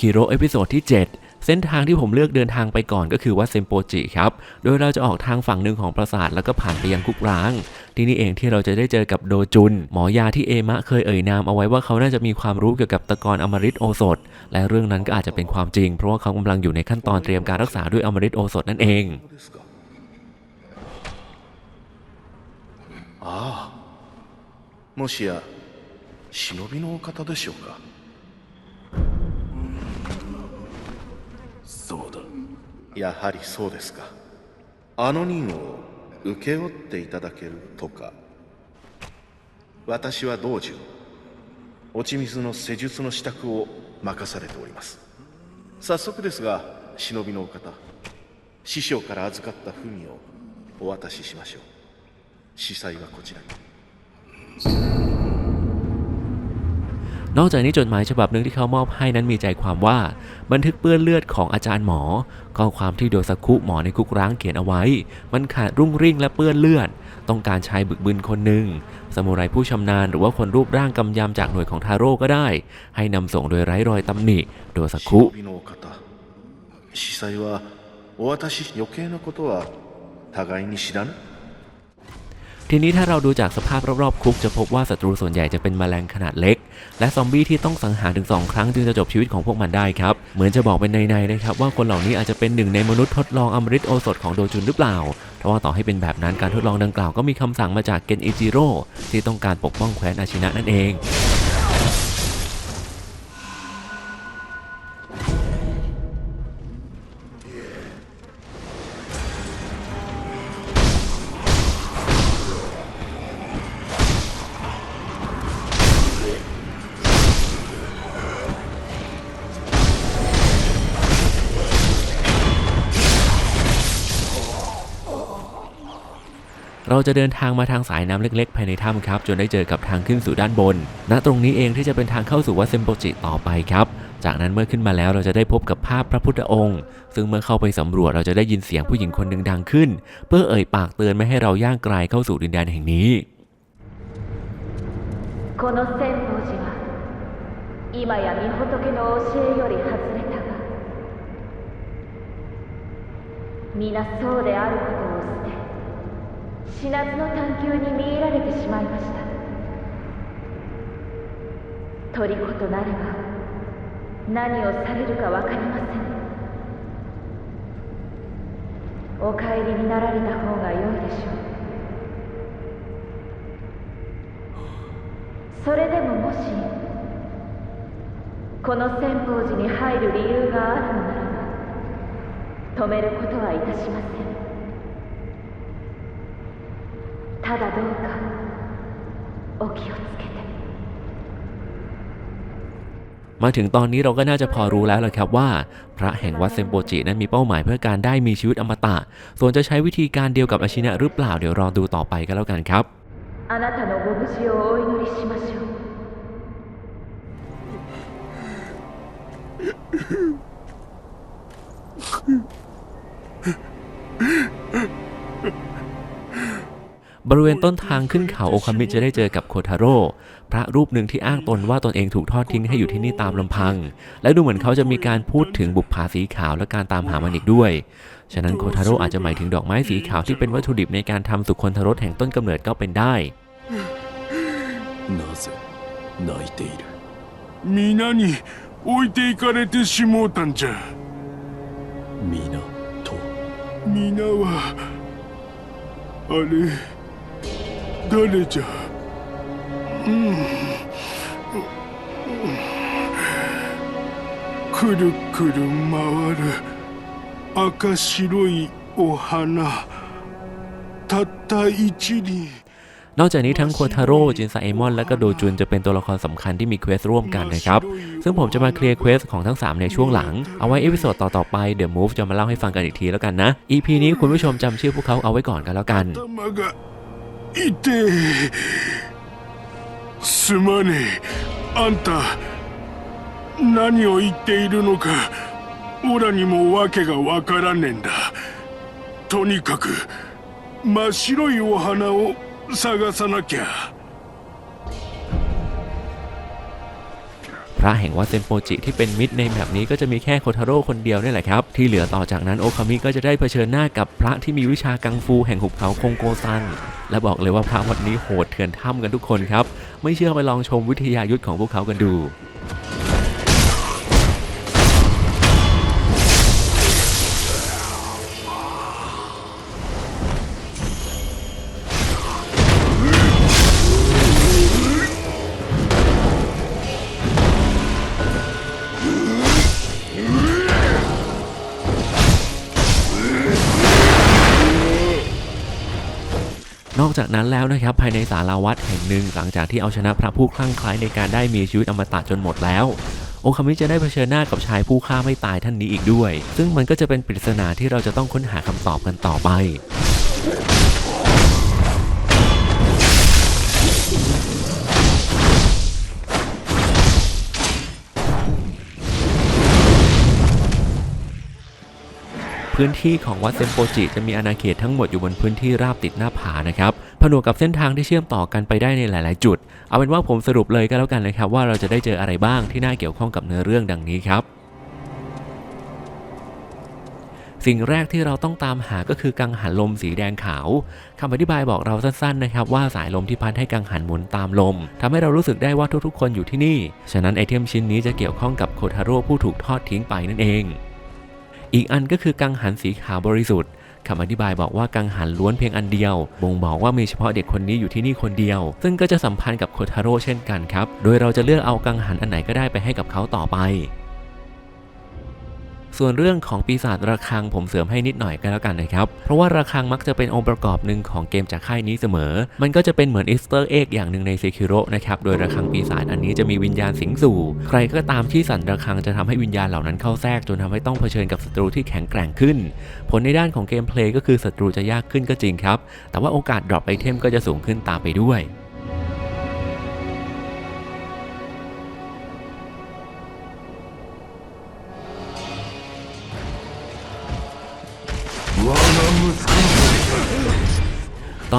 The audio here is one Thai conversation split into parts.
คิโรเอพิโซดที่ 7 เส้นทางที่ผมเลือกเดินทางไปก่อนก็คือวัดเซมโปจิครับ โดยเราจะออกทางฝั่งหนึ่งของปราสาทแล้วก็ผ่านไปยังคุกร้าง ที่นี่เองที่เราจะได้เจอกับโดจุน หมอยาที่เอมะเคยเอ่ยนามเอาไว้ว่าเขาน่าจะมีความรู้เกี่ยวกับตะกอนอมฤตโอสถ และเรื่องนั้นก็อาจจะเป็นความจริง เพราะว่าเขากำลังอยู่ในขั้นตอนเตรียมการรักษาด้วยอมฤตโอสถนั่นเอง ですかああもしや忍びのお方でしょうか やはりそうですか。あの任を請け負っていただけるとか。私は道中落ち水の施術の支度を任されております。早速ですが忍びのお方師匠から預かった文をお渡ししましょう。司祭はこちらに。 นอกจากนี้จดหมายฉบับหนึ่งที่เขามอบให้นั้นมีใจความว่า บันทึกเปื้อนเลือดของอาจารย์หมอ ข้อความที่โดซากุหมอในคุกร้างเขียนเอาไว้ มันขาดรุ่งริ่งและเปื้อนเลือด ต้องการชายบึกบึนคนหนึ่งสมุไรผู้ชำนาญหรือว่าคนรูปร่างกำยำจากหน่วยของทาโร่ก็ได้ ให้นำส่งโดยไร้รอยตำหนิ โดซากุ 忍びのお方司祭はお渡し余計なことは互いに知らぬ ทีนี้ถ้าเราดูจากสภาพรอบๆคุกจะพบว่าศัตรูส่วนใหญ่จะเป็นแมลงขนาดเล็ก และซอมบี้ที่ต้องสังหารถึง 2 ครั้งจึงจะจบชีวิตของพวกมันได้ครับ เหมือนจะบอกเป็นในๆนะครับว่าคนเหล่านี้อาจจะเป็นหนึ่งในมนุษย์ทดลองอมฤตโอสถของโดจุนหรือเปล่าเพราะว่าต่อให้เป็นแบบนั้นการทดลองดังกล่าวก็มีคำสั่งมาจากเกนอิจิโร่ที่ต้องการปกป้องแคว้นอาชินะนั่นเอง จะเดินทางมาทางสายน้ำเล็กๆ ภายในถ้ำครับ จนได้เจอกับทางขึ้นสู่ด้านบน ณ ตรงนี้เองที่จะเป็นทางเข้าสู่วัดเซมโปจิต่อไปครับ จากนั้นเมื่อขึ้นมาแล้วเราจะได้พบกับภาพพระพุทธองค์ ซึ่งเมื่อเข้าไปสำรวจเราจะได้ยินเสียงผู้หญิงคนหนึ่งดังขึ้น เพื่อเอ่ยปากเตือนไม่ให้เราย่างไกลเข้าสู่ดินแดนแห่งนี้ この千宝寺は今や御仏の教えより外れたが皆そうであることを捨て 死なずの探求に見入られてしまいました。虜となれば何をされるか分かりません。お帰りになられた方が良いでしょう。それでももしこの千宝寺に入る理由があるのならば止めることはいたしません。ただどうかお気をつけて มาถึงตอนนี้เราก็น่าจะพอรู้แล้วแหละครับว่า พระแห่งวัดเซมโปจินั้นมีเป้าหมายเพื่อการได้มีชีวิตอมตะ ส่วนจะใช้วิธีการเดียวกับอาชินะหรือเปล่าเดี๋ยวรอดูต่อไปก็แล้วกันครับ あなたのご無事をお祈りしましょう บริเวณต้นทางขึ้นเขาโอคามิจะได้เจอกับโคทาโร่ พระรูปหนึ่งที่อ้างตนว่าตนเองถูกทอดทิ้งให้อยู่ที่นี่ตามลำพัง และดูเหมือนเขาจะมีการพูดถึงบุปผาสีขาวและการตามหามันอีกด้วย ฉะนั้นโคทาโร่อาจจะหมายถึงดอกไม้สีขาวที่เป็นวัตถุดิบในการทำสุคนทรสแห่งต้นกำเนิดก็เป็นได้ なぜ泣いている皆に置いていかれてしもうたんじゃ皆と皆はあれ Döneceğim. Kuru kuru mağarı. Akaşiroi o hana. Tatta งนอกจากนี้ทั้งโคทาโร่จินซาเอมอน และก็โดจุนจะเป็นตัวละครสำคัญที่มีเควสร่วมกันนะครับ ซึ่งผมจะมาเคลียร์เควสของทั้ง 3 ในช่วงหลัง เอาไว้เอพิโซดต่อ ๆ ไปเดี๋ยวมูฟจะมาเล่าให้ฟังกันอีกทีแล้วกันนะ EP นี้คุณผู้ชมจำชื่อพวกเขาเอาไว้ก่อนกันแล้วกัน いてすまねえ。あんた何を言っているのかオラにも訳がわからねえんだ。とにかく真っ白いお花を探さなきゃ。 พระแห่งวัดเซนโปจิที่เป็นมิตรในแบบนี้ก็จะมีแค่โคทาโร่คนเดียวนี่แหละครับ ที่เหลือต่อจากนั้นโอคามิก็จะได้เผชิญหน้ากับพระที่มีวิชากังฟูแห่งหุบเขาคงโกซัง และบอกเลยว่าพระวัดนี้โหดเถื่อนถ้ำกันทุกคนครับ ไม่เชื่อไปลองชมวิทยายุทธของพวกเขากันดู อกจากนั้นแล้วนะครับภายในศาลาวัดแห่งหนึ่ง หลังจากที่เอาชนะพระผู้คลั่งไคล้ในการได้มีชีวิตอมตะจนหมดแล้วโอคามิจะได้เผชิญหน้ากับชายผู้ฆ่าไม่ตายท่านนี้อีกด้วย ซึ่งมันก็จะเป็นปริศนาที่เราจะต้องค้นหาคำตอบกันต่อไป พื้นที่ของวัดเซมโปจิจะมีอาณาเขตทั้งหมดอยู่บนพื้นที่ราบติดหน้าผานะครับผนวกกับเส้นทางที่เชื่อมต่อกันไปได้ในหลาย ๆ จุด เอาเป็นว่าผมสรุปเลยก็แล้วกันนะครับ ว่าเราจะได้เจออะไรบ้างที่น่าเกี่ยวข้องกับเนื้อเรื่องดังนี้ครับสิ่งแรกที่เราต้องตามหาก็คือกังหันลมสีแดงขาวคำอธิบายบอกเราสั้นๆนะครับว่าสายลมที่พัดให้กังหันหมุนตามลมทำให้เรารู้สึกได้ว่าทุกๆ คนอยู่ที่นี่ ฉะนั้นไอเทมชิ้นนี้จะเกี่ยวข้องกับโคทาโร่ผู้ถูกทอดทิ้งไปนั่นเอง อีกอันก็คือกังหันสีขาวบริสุทธิ์คำอธิบายบอกว่ากังหันล้วนเพียงอันเดียว บ่งบอกว่ามีเฉพาะเด็กคนนี้อยู่ที่นี่คนเดียว ซึ่งก็จะสัมพันธ์กับโคทาโร่เช่นกันครับ โดยเราจะเลือกเอากังหันอันไหนก็ได้ไปให้กับเขาต่อไป ส่วนเรื่องของปีศาจระฆังผมเสริมให้นิดหน่อยก็แล้วกันนะครับ เพราะว่าระฆังมักจะเป็นองค์ประกอบหนึ่งของเกมจากค่ายนี้เสมอ มันก็จะเป็นเหมือนอีสเตอร์เอ็กอย่างหนึ่งในเซคิโรนะครับ โดยระฆังปีศาจอันนี้จะมีวิญญาณสิงสู่ ใครก็ตามที่สั่นระฆังจะทำให้วิญญาณเหล่านั้นเข้าแทรกจนทำให้ต้องเผชิญกับศัตรูที่แข็งแกร่งขึ้น ผลในด้านของเกมเพลย์ก็คือศัตรูจะยากขึ้นก็จริงครับ แต่ว่าโอกาสดรอปไอเทมก็จะสูงขึ้นตามไปด้วย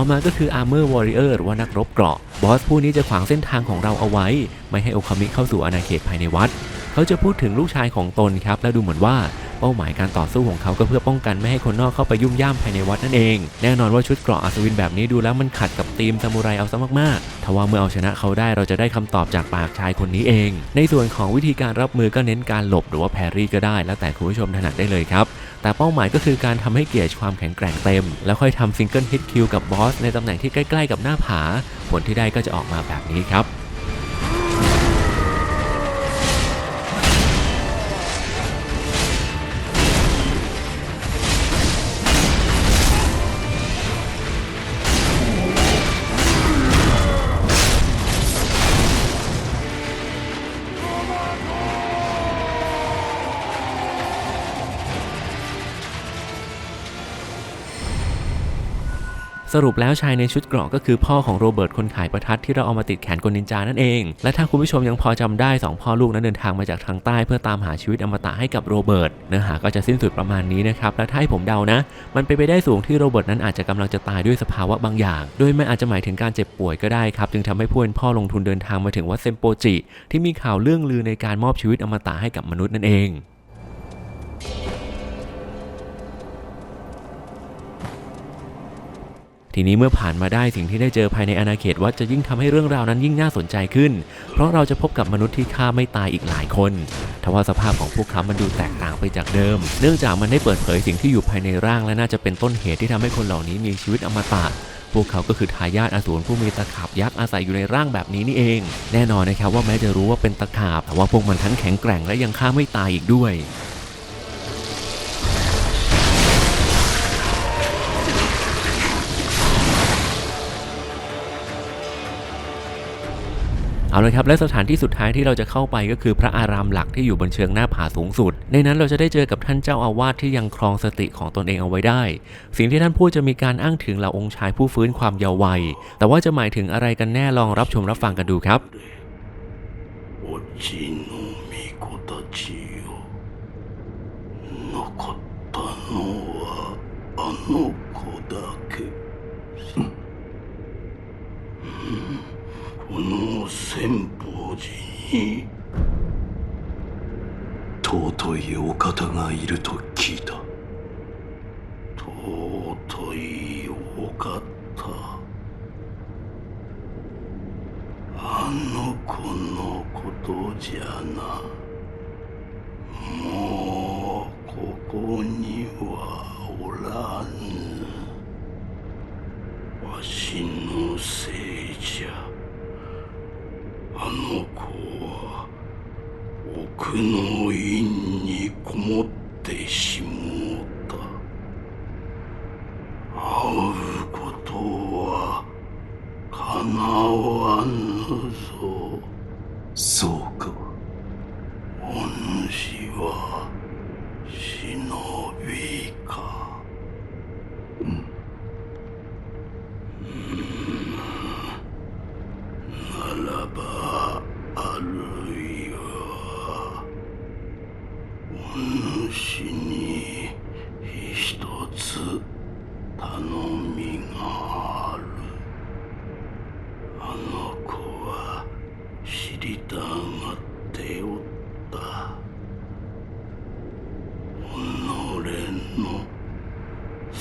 ต่อมาก็คือ Armor Warrior หรือว่านักรบเกราะ บอสผู้นี้จะขวางเส้นทางของเราเอาไว้ ไม่ให้โอคามิเข้าสู่อาณาเขตภายในวัด เขาจะพูดถึงลูกชายของตนครับ และดูเหมือนว่า เป้าหมายการต่อสู้ของเขาก็เพื่อป้องกันไม่ให้คนนอกเข้าไปยุ่มย่ามภายในวัดนั่นเอง แน่นอนว่าชุดเกราะอัศวินแบบนี้ดูแล้วมันขัดกับธีมซามูไรเอาซะมากๆทว่าเมื่อเอาชนะเขาได้เราจะได้คำตอบจากปากชายคนนี้เอง ในส่วนของวิธีการรับมือก็เน้นการหลบหรือว่าแพรรี่ก็ได้ แล้วแต่คุณผู้ชมถนัดได้เลยครับ แต่เป้าหมายก็คือการทำให้เกียรติความแข็งแกร่งเต็ม แล้วค่อยทำซิงเกิลฮิตคิวกับบอสในตำแหน่งที่ใกล้ ๆ กับหน้าผา ผลที่ได้ก็จะออกมาแบบนี้ครับ สรุปแล้วชายในชุดเกราะก็คือพ่อของโรเบิร์ตคนขายประทัดที่เราเอามาติดแขนกลนินจานั่นเอง และถ้าคุณผู้ชมยังพอจำได้สองพ่อลูกนั้นเดินทางมาจากทางใต้ เพื่อตามหาชีวิตอมตะให้กับโรเบิร์ตเนื้อหาก็จะสิ้นสุดประมาณนี้นะครับและถ้าให้ผมเดานะ มันเป็นไปได้สูงที่โรเบิร์ตนั้นอาจจะกำลังจะตายด้วยสภาวะบางอย่าง โดยมันอาจจะหมายถึงการเจ็บป่วยก็ได้ครับจึงทำให้ผู้เป็นพ่อลงทุนเดินทางมาถึงวัดเซมโปจิ ที่มีข่าวเรื่องลือในการมอบชีวิตอมตะให้กับมนุษย์นั่นเอง ทีนี้เมื่อผ่านมาได้สิ่งที่ได้เจอภายในอาณาเขตวัดจะยิ่งทำให้เรื่องราวนั้นยิ่งน่าสนใจขึ้น เพราะเราจะพบกับมนุษย์ที่ฆ่าไม่ตายอีกหลายคนทว่าสภาพของพวกเขามันดูแตกต่างไปจากเดิม เนื่องจากมันได้เปิดเผยสิ่งที่อยู่ภายในร่างและน่าจะเป็นต้นเหตุที่ทำให้คนเหล่านี้มีชีวิตอมตะพวกเขาก็คือทายาทอสูรผู้มีตะขาบยักษ์อาศัยอยู่ในร่างแบบนี้นี่เอง แน่นอนนะครับว่าแม้จะรู้ว่าเป็นตะขาบแต่ว่าพวกมันทั้งแข็งแกร่งและยังฆ่าไม่ตายอีกด้วย เอาเลยครับและสถานที่สุดท้ายที่เราจะเข้าไปก็คือพระอารามหลักที่อยู่บนเชิงหน้าผาสูงสุด ในนั้นเราจะได้เจอกับท่านเจ้าอาวาสที่ยังครองสติของตนเองเอาไว้ได้ สิ่งที่ท่านพูดจะมีการอ้างถึงเหล่าองค์ชายผู้ฟื้นความเยาว์วัย แต่ว่าจะหมายถึงอะไรกันแน่ลองรับชมรับฟังกันดูครับこの千宝寺に尊いお方がいると聞いた。尊いお方。あの子のことじゃな。もうここにはおらぬ。わしのせいじゃあの子は奥の院にこもってしもうた。会うことはかなわぬぞ。そうか。お主は忍びかうんならばあるいはお主に一つ頼みがあるあの子は知りたがっておった己の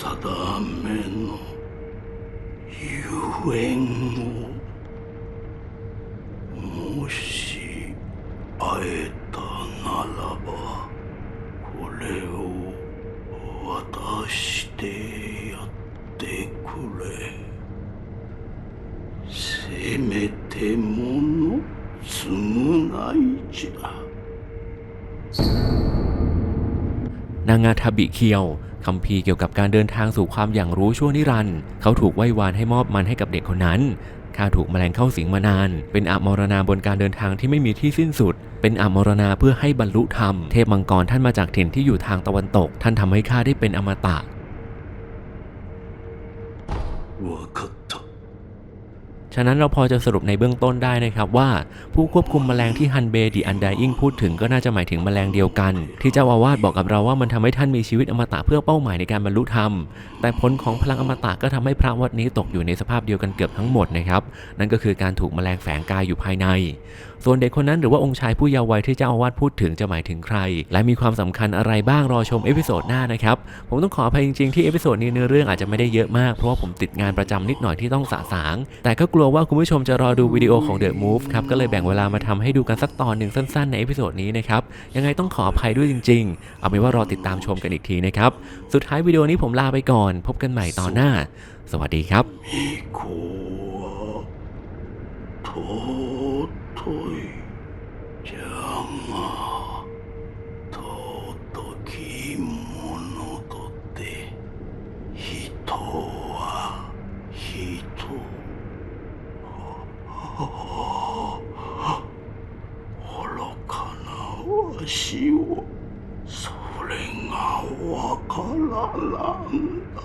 定めのゆえんをもし会えたならばこれを渡してやってくれせめてもの償いじゃ นางาทาบิเคียว คำพีเกี่ยวกับการเดินทางสู่ความอย่างรู้ชั่วนิรันด์เขาถูกไหว้วานให้มอบมันให้กับเด็กคนนั้นข้าถูกแมลงเข้าสิงมานาน เป็นอมรณาบนการเดินทางที่ไม่มีที่สิ้นสุด เป็นอมรณาเพื่อให้บรรลุธรรม เทพมังกรท่านมาจากถิ่นที่อยู่ทางตะวันตก ท่านทำให้ข้าได้เป็นอมตะะนั้นเราพอจะสรุปในเบื้องต้นได้นะครับว่าผู้ควบคุมแมลงที่ฮันเบดีอันไดอิงพูดถึงก็น่าจะหมายถึงแมลงเดียวกัน ที่เจ้าอาวาสบอกกับเราว่ามันทำให้ท่านมีชีวิตอมตะเพื่อเป้าหมายในการบรรลุธรรม แต่ผลของพลังอมตะก็ทำให้พระวัดนี้ตกอยู่ในสภาพเดียวกันเกือบทั้งหมดนะครับนั่นก็คือการถูกแมลงแฝงกายอยู่ภายใน ส่วนเด็กคนนั้นหรือว่าองค์ชายผู้เยาว์วัยที่เจ้าอาวาสพูดถึงจะหมายถึงใคร และมีความสำคัญอะไรบ้างรอชมเอพิโซดหน้านะครับผมต้องขออภัยจริงๆที่เอพิโซดนี้เนื้อเรื่องอาจจะไม่ได้เยอะมากเพราะว่าผมติดงานประจำนิดหน่อยที่ต้องสะสาง แต่ก็กลัวว่าคุณผู้ชมจะรอดูวิดีโอของ The Move ครับ ก็เลยแบ่งเวลามาทำให้ดูกันสักตอนหนึ่งสั้นๆในเอพิโซดนี้นะครับ ยังไงต้องขออภัยด้วยจริงๆ เอาเป็นว่ารอติดตามชมกันอีกทีนะครับ สุดท้ายวิดีโอนี้ผมลาไปก่อน พบกันใหม่ตอนหน้า สวัสดีครับ 巫女は尊いじゃが尊きものとて人 しをそれがわからなんだ。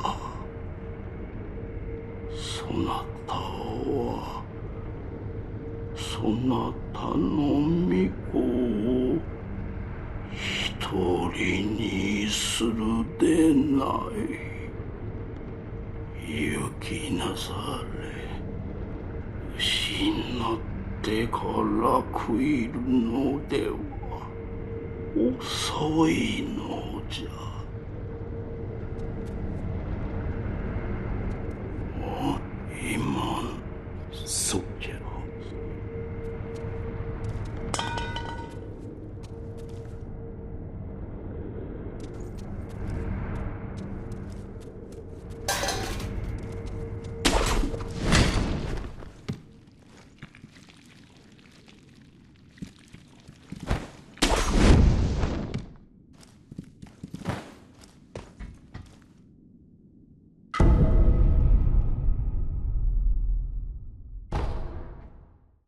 そなたはそなたの御子を一人にするでない。行きなされ。失ってから食いるのでは。遅いのじゃ。